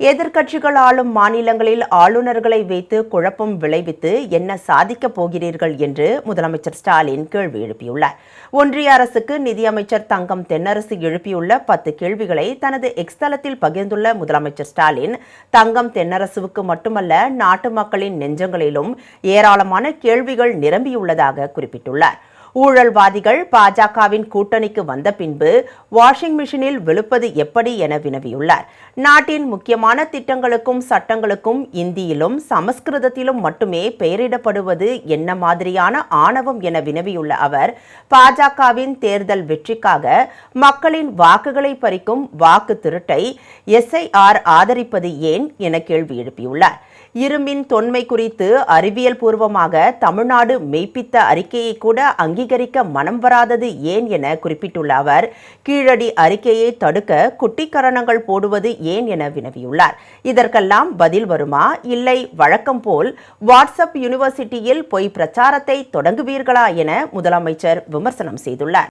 எதிர்க்கட்சிகள் ஆளும் மாநிலங்களில் ஆளுநர்களை வைத்து குழப்பம் விளைவித்து என்ன சாதிக்கப் போகிறீர்கள் என்று முதலமைச்சர் ஸ்டாலின் கேள்வி எழுப்பியுள்ளார். ஒன்றிய அரசுக்கு நிதியமைச்சர் தங்கம் தென்னரசு எழுப்பியுள்ள பத்து கேள்விகளை தனது எக்ஸ்தலத்தில் பகிர்ந்துள்ள முதலமைச்சர் ஸ்டாலின் தங்கம் தென்னரசுவுக்கு மட்டுமல்ல நாட்டு மக்களின் நெஞ்சங்களிலும் ஏராளமான கேள்விகள் நிரம்பியுள்ளதாக குறிப்பிட்டுள்ளார். ஊழல்வாதிகள் பாஜகவின் கூட்டணிக்கு வந்த பின்பு வாஷிங் மிஷினில் விழுப்பது எப்படி என வினவியுள்ளார். நாட்டின் முக்கியமான திட்டங்களுக்கும் சட்டங்களுக்கும் இந்தியிலும் சமஸ்கிருதத்திலும் மட்டுமே பெயரிடப்படுவது என்ன மாதிரியான ஆணவம் என வினவியுள்ள அவர் பாஜகவின் தேர்தல் வெற்றிக்காக மக்களின் வாக்குகளை பறிக்கும் வாக்கு திருட்டை எஸ்ஐஆர் ஆதரிப்பது ஏன் என கேள்வி எழுப்பியுள்ளார். இரும்பின் தொன்மை குறித்து அறிவியல் பூர்வமாக தமிழ்நாடு மெய்ப்பித்த அறிக்கையை கூட அங்கீகரிக்க மனம் வராதது ஏன் என குறிப்பிட்டுள்ள அவர் கீழடி அறிக்கையை தடுக்க குட்டிக்கரணங்கள் போடுவது ஏன் என வினவியுள்ளார். இதற்கெல்லாம் பதில் வருமா? இல்லை வழக்கம் போல் வாட்ஸ்அப் யூனிவர்சிட்டியில் பொய் பிரச்சாரத்தை தொடங்குவீர்களா என முதலமைச்சர் விமர்சனம் செய்துள்ளார்.